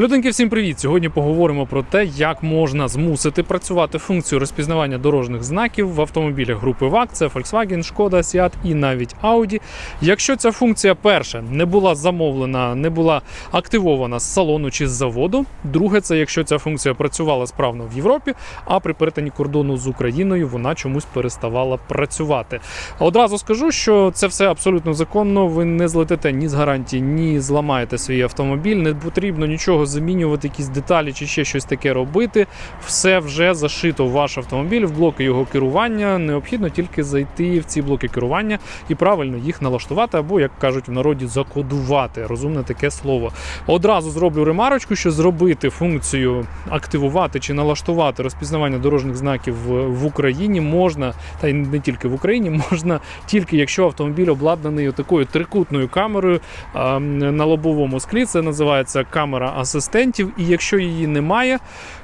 Людинки, всім привіт! Сьогодні поговоримо про те, як можна змусити працювати функцію розпізнавання дорожніх знаків в автомобілях групи ВАК, це Volkswagen, Шкода, Seat і навіть Audi. Якщо ця функція перша не була замовлена, не була активована з салону чи з заводу. Друге, це якщо ця функція працювала справно в Європі, а при перетині кордону з Україною вона чомусь переставала працювати. Одразу скажу, що це все абсолютно законно. Ви не злетите ні з гарантії, ні зламаєте свій автомобіль. Не потрібно нічого замінювати, якісь деталі чи ще щось таке робити. Все вже зашито в ваш автомобіль, в блоки його керування. Необхідно тільки зайти в ці блоки керування і правильно їх налаштувати, або, як кажуть в народі, закодувати. Розумне таке слово. Одразу зроблю ремарочку, що зробити функцію активувати чи налаштувати розпізнавання дорожніх знаків в, Україні можна, та й не тільки в Україні, можна тільки якщо автомобіль обладнаний такою трикутною камерою на лобовому склі. Це називається камера асистентів. І якщо її немає,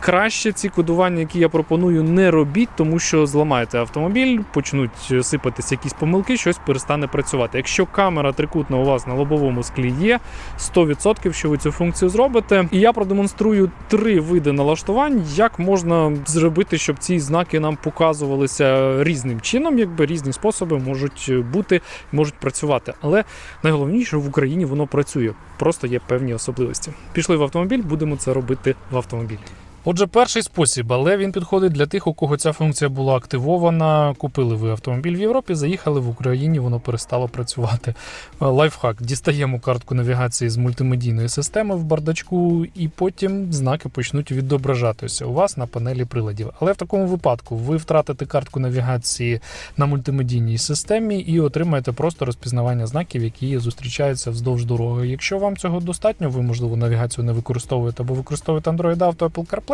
краще ці кодування, які я пропоную, не робіть, тому що зламаєте автомобіль, почнуть сипатися якісь помилки, щось перестане працювати. Якщо камера трикутна у вас на лобовому склі є, 100% що ви цю функцію зробите. І я продемонструю три види налаштувань, як можна зробити, щоб ці знаки нам показувалися різним чином, якби різні способи можуть бути, можуть працювати. Але найголовніше в Україні воно працює. Просто є певні особливості. Пішли в автомобіль, будемо це робити в автомобілі. Отже, перший спосіб, але він підходить для тих, у кого ця функція була активована. Купили ви автомобіль в Європі, заїхали в Україні, воно перестало працювати. Е, Лайфхак: дістаємо картку навігації з мультимедійної системи в бардачку, і потім знаки почнуть відображатися у вас на панелі приладів. Але в такому випадку ви втратите картку навігації на мультимедійній системі і отримаєте просто розпізнавання знаків, які зустрічаються вздовж дороги. Якщо вам цього достатньо, ви можливо навігацію не використовуєте або використовуєте Android Auto, Apple CarPlay,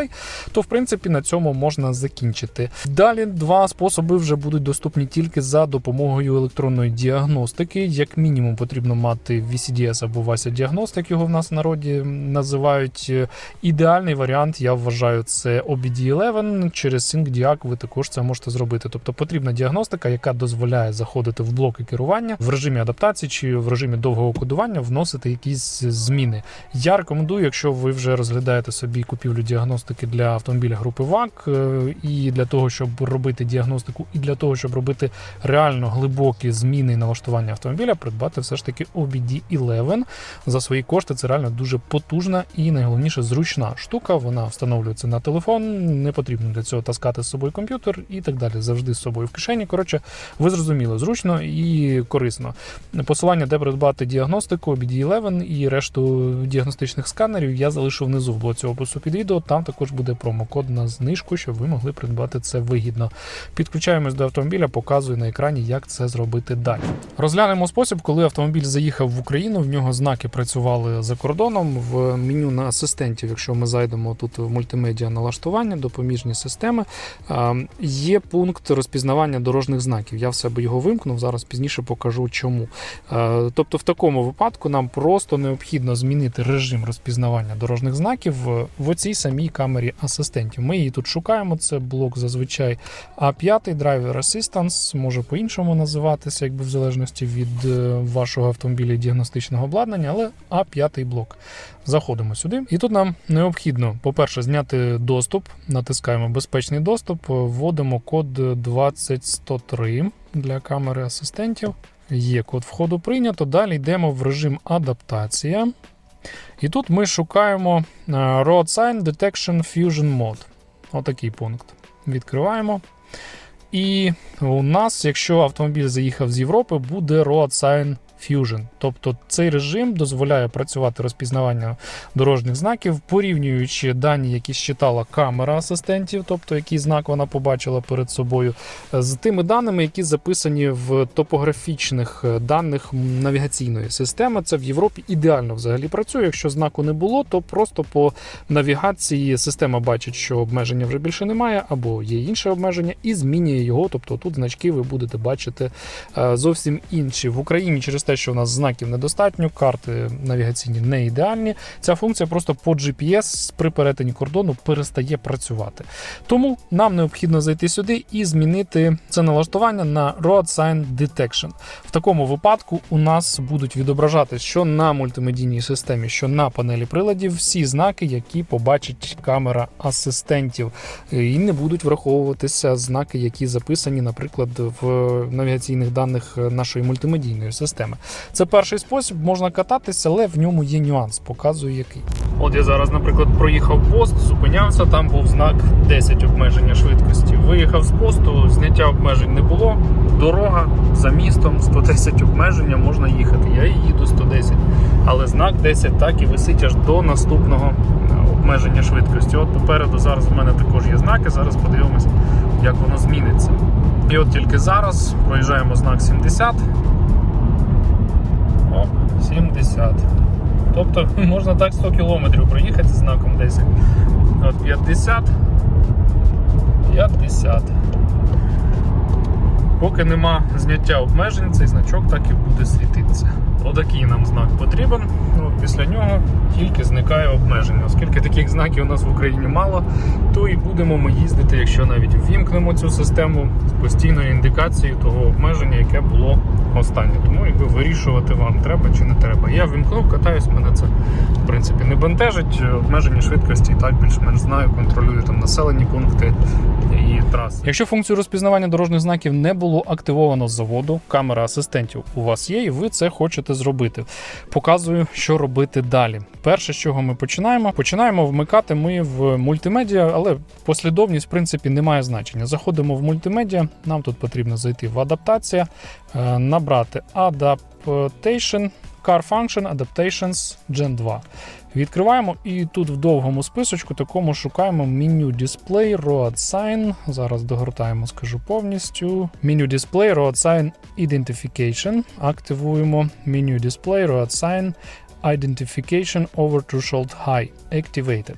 то в принципі на цьому можна закінчити. Далі два способи вже будуть доступні тільки за допомогою електронної діагностики. Як мінімум потрібно мати VCDS або Вася діагностик, його в нас в народі називають. Ідеальний варіант, я вважаю, це OBD11. Через SyncDiag ви також це можете зробити. Тобто потрібна діагностика, яка дозволяє заходити в блоки керування в режимі адаптації чи в режимі довгого кодування, вносити якісь зміни. Я рекомендую, якщо ви вже розглядаєте собі купівлю діагностики для автомобіля групи ВАК, е, і для того, щоб робити діагностику, і для того, щоб робити реально глибокі зміни і налаштування автомобіля, придбати все ж таки OBD11 за свої кошти. Це реально дуже потужна і найголовніше зручна штука. Вона встановлюється на телефон, не потрібно для цього таскати з собою комп'ютер і так далі. Завжди з собою в кишені. Коротше, ви зрозуміли, зручно і корисно. Посилання, де придбати діагностику, OBD11 і решту діагностичних сканерів я залишу внизу в блоці опису під відео. Там також буде промокод на знижку, щоб ви могли придбати це вигідно. Підключаємось до автомобіля, показую на екрані, як це зробити далі. Розглянемо спосіб, коли автомобіль заїхав в Україну. В нього знаки працювали за кордоном. В меню на асистентів, якщо ми зайдемо тут в мультимедіа налаштування, допоміжні системи, є пункт розпізнавання дорожніх знаків. Я в себе його вимкнув. Зараз пізніше покажу чому. Тобто, в такому випадку нам просто необхідно змінити режим розпізнавання дорожніх знаків в оцій самій камері асистентів. Ми її тут шукаємо. Це блок зазвичай А5, Driver Assistance, може по-іншому називатися, якби в залежності від е, вашого автомобіля і діагностичного обладнання, але А5 блок. Заходимо сюди. І тут нам необхідно, по-перше, зняти доступ, натискаємо безпечний доступ, вводимо код 20103 для камери асистентів. Є код входу прийнято. Далі йдемо в режим адаптація. І тут ми шукаємо е, Road Sign Detection Fusion Mode. Отакий пункт. Відкриваємо. І у нас, якщо автомобіль заїхав з Європи, буде Road Sign Fusion. Тобто цей режим дозволяє працювати розпізнавання дорожніх знаків, порівнюючи дані, які считала камера асистентів, тобто який знак вона побачила перед собою, з тими даними, які записані в топографічних е, даних навігаційної системи. Це в Європі ідеально взагалі працює. Якщо знаку не було, то просто по навігації система бачить, що обмеження вже більше немає, або є інше обмеження, і змінює його. Тобто тут значки ви будете бачити е, зовсім інші в Україні через те, що в нас знаків недостатньо, карти навігаційні не ідеальні. Ця функція просто по GPS при перетині кордону перестає працювати. Тому нам необхідно зайти сюди і змінити це налаштування на Road Sign Detection. В такому випадку у нас будуть відображати, що на мультимедійній системі, що на панелі приладів, всі знаки, які побачить камера асистентів, і не будуть враховуватися знаки, які записані, наприклад, в навігаційних даних нашої мультимедійної системи. Це перший спосіб, можна кататися, але в ньому є нюанс. Показую який. От я зараз, наприклад, проїхав пост, зупинявся, там був знак 10 обмеження швидкості. Виїхав з посту, зняття обмежень не було. Дорога за містом 110 обмеження можна їхати. Я їду 110. Але знак 10 так і висить аж до наступного е, обмеження швидкості. От попереду зараз в мене також є знаки. Зараз подивимось, як воно зміниться. І от тільки зараз проїжджаємо знак 70. Оп, 70. Тобто можна так 100 км проїхати знаком 10. От 50. 50. Поки нема зняття обмежень, цей значок так і буде світитися. Отакий нам знак потрібен. Ну, після нього тільки зникає обмеження. Оскільки таких знаків у нас в Україні мало, то і будемо ми їздити, якщо навіть ввімкнемо цю систему з постійною індикацією того обмеження, яке було останнє. Тому якби вирішувати вам треба чи не треба. Я вімкнув, катаюсь, мене це в принципі не бентежить. Обмеження швидкості і так більш-менш знаю, контролюю там населені пункти і траси. Якщо функцію розпізнавання дорожніх знаків не було активовано з заводу, камера асистентів у вас є, і ви це хочете зробити. Показую, що робити далі. Перше, з чого ми починаємо, починаємо вмикати ми в мультимедіа, але послідовність, в принципі, не має значення. Заходимо в мультимедіа, нам тут потрібно зайти в адаптація, е, набрати Adaptation, Car Function Adaptations Gen 2. Відкриваємо і тут в довгому списочку такому шукаємо меню Display, Road Sign. Зараз догортаємо, скажу повністю. Меню Display, Road Sign Identification. Активуємо меню Display, Road Sign Identification Over Threshold High. Activated.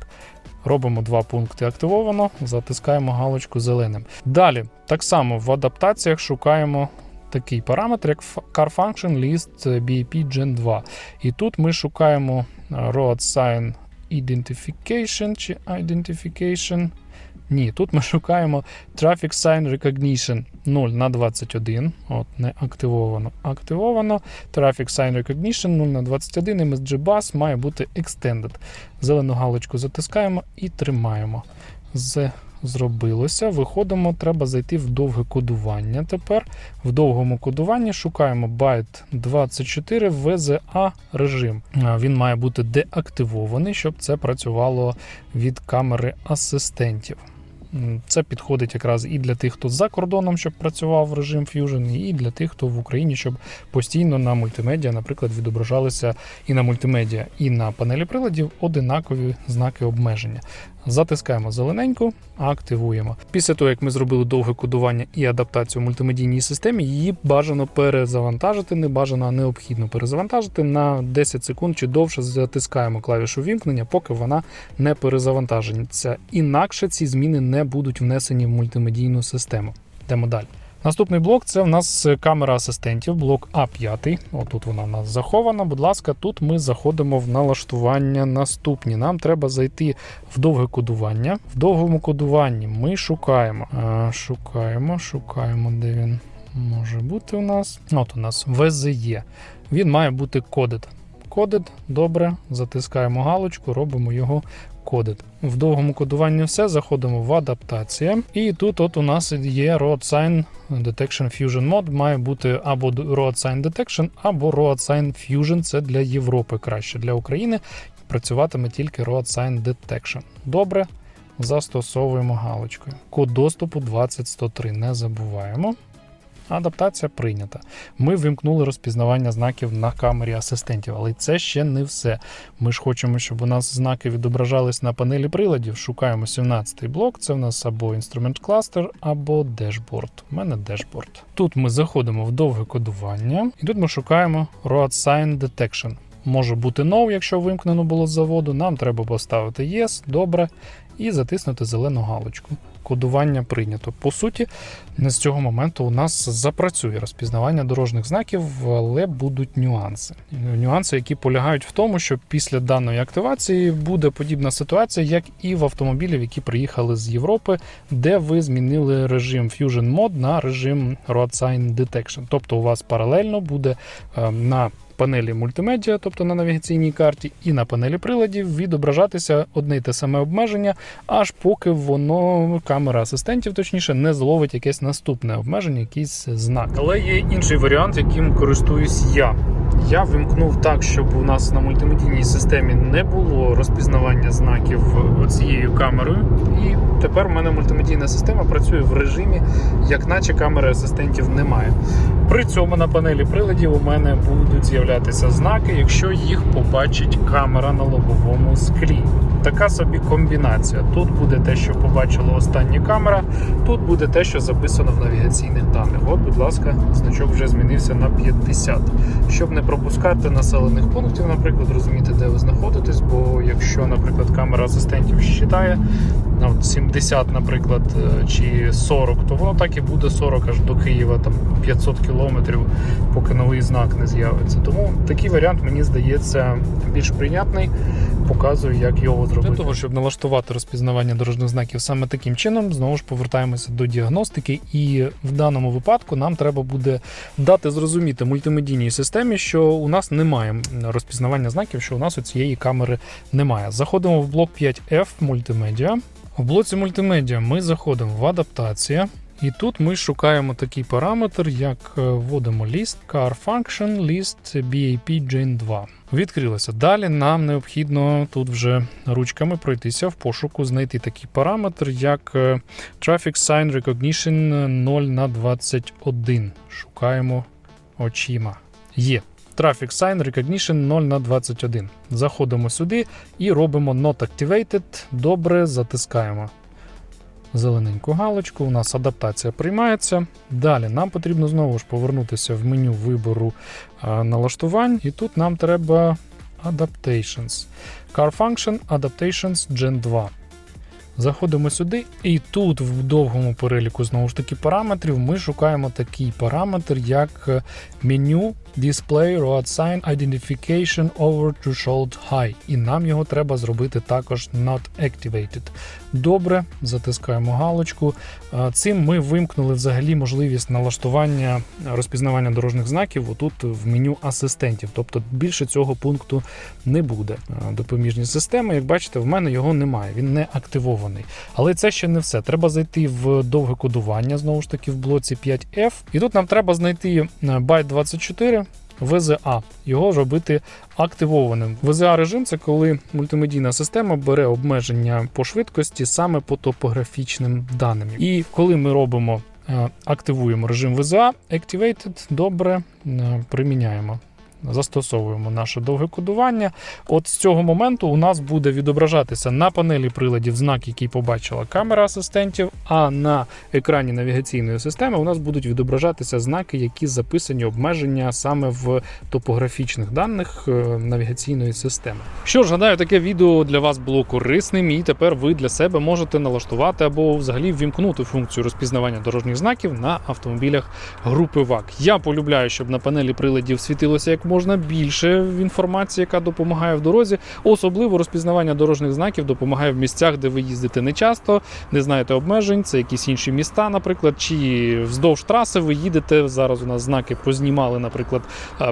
Робимо два пункти активовано, затискаємо галочку зеленим. Далі, так само в адаптаціях шукаємо такий параметр, як Car Function List BAP Gen 2. І тут ми шукаємо е, Road Sign Identification чи Identification. Ні, тут ми шукаємо Traffic Sign Recognition 0 на 21. От, не активовано. Активовано. Traffic Sign Recognition 0 на 21. MSG Bus має бути Extended. Зелену галочку затискаємо і тримаємо. З зробилося. Виходимо, треба зайти в довге кодування. Тепер в довгому кодуванні шукаємо byte 24 VZA режим. Він має бути деактивований, щоб це працювало від камери асистентів. Це підходить якраз і для тих, хто за кордоном, щоб працював режим Fusion, і для тих, хто в Україні, щоб постійно на мультимедіа, наприклад, відображалися і на мультимедіа, і на панелі приладів одинакові знаки обмеження. Затискаємо зелененьку, активуємо. Після того, як ми зробили довге кодування і адаптацію в мультимедійній системі, її бажано перезавантажити, не бажано, а необхідно перезавантажити на 10 секунд чи довше затискаємо клавішу вімкнення, поки вона не перезавантажиться. Інакше ці зміни не будуть внесені в мультимедійну систему. Йдемо далі. Наступний блок це в нас камера асистентів, блок А5. Отут вона в нас захована. Будь ласка, тут ми заходимо в налаштування наступні. Нам треба зайти в довге кодування. В довгому кодуванні ми шукаємо. Шукаємо, шукаємо, де він може бути у нас. От у нас VZE. Він має бути кодед. Кодед, добре, затискаємо галочку, робимо його кодед. В довгому кодуванні все, заходимо в адаптація. І тут от у нас є Road Sign Detection Fusion Mode. Має бути або Road Sign Detection, або Road Sign Fusion. Це для Європи краще. Для України працюватиме тільки Road Sign Detection. Добре. Застосовуємо галочкою. Код доступу 20103. Не забуваємо. Адаптація прийнята. Ми вимкнули розпізнавання знаків на камері асистентів, але це ще не все. Ми ж хочемо, щоб у нас знаки відображались на панелі приладів. Шукаємо 17-й блок. Це в нас або інструмент кластер, або дешборд. У мене дешборд. Тут ми заходимо в довге кодування, і тут ми шукаємо Road Sign Detection. може бути no, якщо вимкнено було з заводу. Нам треба поставити yes, добре, і затиснути зелену галочку. Кодування прийнято. По суті, з цього моменту у нас запрацює розпізнавання дорожніх знаків, але будуть нюанси. Нюанси, які полягають в тому, що після даної активації буде подібна ситуація, як і в автомобілів, які приїхали з Європи, де ви змінили режим Fusion Mode на режим Road Sign Detection. Тобто у вас паралельно буде е, на панелі мультимедіа, тобто на навігаційній карті, і на панелі приладів відображатися одне й те саме обмеження, аж поки воно камера асистентів, точніше, не зловить якесь наступне обмеження, якийсь знак. Але є інший варіант, яким користуюсь я. Я вимкнув так, щоб у нас на мультимедійній системі не було розпізнавання знаків цією камерою. І тепер у мене мультимедійна система працює в режимі, як наче камери асистентів немає. При цьому на панелі приладів у мене будуть з'являтися знаки, якщо їх побачить камера на лобовому склі. Така собі комбінація. Тут буде те, що побачила остання камера, тут буде те, що записано в навігаційних даних. От, будь ласка, значок вже змінився на 50. Щоб не пропускати населених пунктів, наприклад, розуміти, де ви знаходитесь, бо якщо, наприклад, камера асистентів от 70, наприклад, е, чи 40, то воно так і буде 40 аж до Києва, там 500 кілометрів, поки новий знак не з'явиться. Тому такий варіант мені здається більш прийнятний. Показую, як його зробити. Для того, щоб налаштувати розпізнавання дорожніх знаків саме таким чином, знову ж повертаємося до діагностики, і в даному випадку нам треба буде дати зрозуміти мультимедійній системі, що у нас немає розпізнавання знаків, що у нас у цієї камери немає. Заходимо в блок 5F мультимедіа. В блоці мультимедіа ми заходимо в адаптація. І тут ми шукаємо такий параметр, як е, вводимо list car function list BAP Gen 2. Відкрилося. Далі нам необхідно тут вже ручками пройтися в пошуку, знайти такий параметр, як е, Traffic Sign Recognition 0 на 21. Шукаємо очима. Є. Traffic Sign Recognition 0 на 21. Заходимо сюди і робимо Not Activated. Добре, затискаємо зелененьку галочку. У нас адаптація приймається. Далі нам потрібно знову ж повернутися в меню вибору налаштувань, і тут нам треба Adaptations. Car Function Adaptations Gen 2. Заходимо сюди, і тут в довгому переліку знову ж таки параметрів ми шукаємо такий параметр, як е, меню Display Road Sign Identification Over Threshold High. І нам його треба зробити також Not Activated. Добре, затискаємо галочку. Е, Цим ми вимкнули взагалі можливість налаштування розпізнавання дорожніх знаків отут в меню асистентів. Тобто більше цього пункту не буде. Е, Допоміжні системи, як бачите, в мене його немає, він не активований. Але це ще не все. Треба зайти в довге кодування, знову ж таки, в блоці 5F. І тут нам треба знайти е, byte 24. VZA, його робити активованим. ВЗА режим це коли мультимедійна система бере обмеження по швидкості саме по топографічним даним. І коли ми робимо, е, активуємо режим ВЗА, Activated, добре е, приміняємо. Застосовуємо наше довге кодування. От з цього моменту у нас буде відображатися на панелі приладів знак, який побачила камера асистентів, а на екрані навігаційної системи у нас будуть відображатися знаки, які записані обмеження саме в топографічних даних е, навігаційної системи. Що ж, гадаю, таке відео для вас було корисним, і тепер ви для себе можете налаштувати або взагалі ввімкнути функцію розпізнавання дорожніх знаків на автомобілях групи ВАК. Я полюбляю, щоб на панелі приладів світилося як можна більше в інформації, яка допомагає в дорозі. Особливо розпізнавання дорожніх знаків допомагає в місцях, де ви їздите не часто, не знаєте обмежень, це якісь інші міста, наприклад, чи вздовж траси ви їдете. Зараз у нас знаки познімали, наприклад,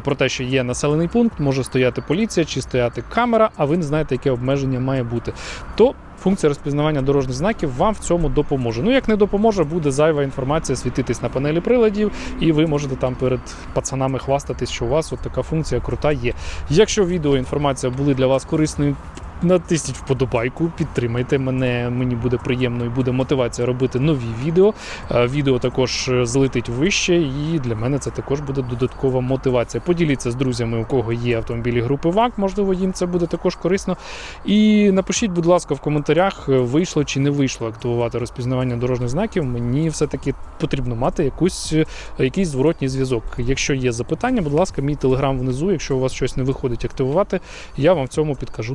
про те, що є населений пункт, може стояти поліція чи стояти камера, а ви не знаєте, яке обмеження має бути. То Функція розпізнавання дорожніх знаків вам в цьому допоможе. Ну, як не допоможе, буде зайва інформація світитись на панелі приладів, і ви можете там перед пацанами хвастатись, що у вас от така функція крута є. Якщо відео інформація були для вас корисною, натисніть вподобайку, підтримайте мене. Мені буде приємно і буде мотивація робити нові відео. Е, Відео також е, злетить вище, і для мене це також буде додаткова мотивація. Поділіться з друзями, у кого є автомобілі групи ВАК, можливо, їм це буде також корисно. І напишіть, будь ласка, в коментарях, е, вийшло чи не вийшло активувати розпізнавання дорожніх знаків. Мені все-таки потрібно мати якусь, якийсь зворотній зв'язок. Якщо є запитання, будь ласка, мій телеграм внизу. Якщо у вас щось не виходить активувати, я вам в цьому підкажу,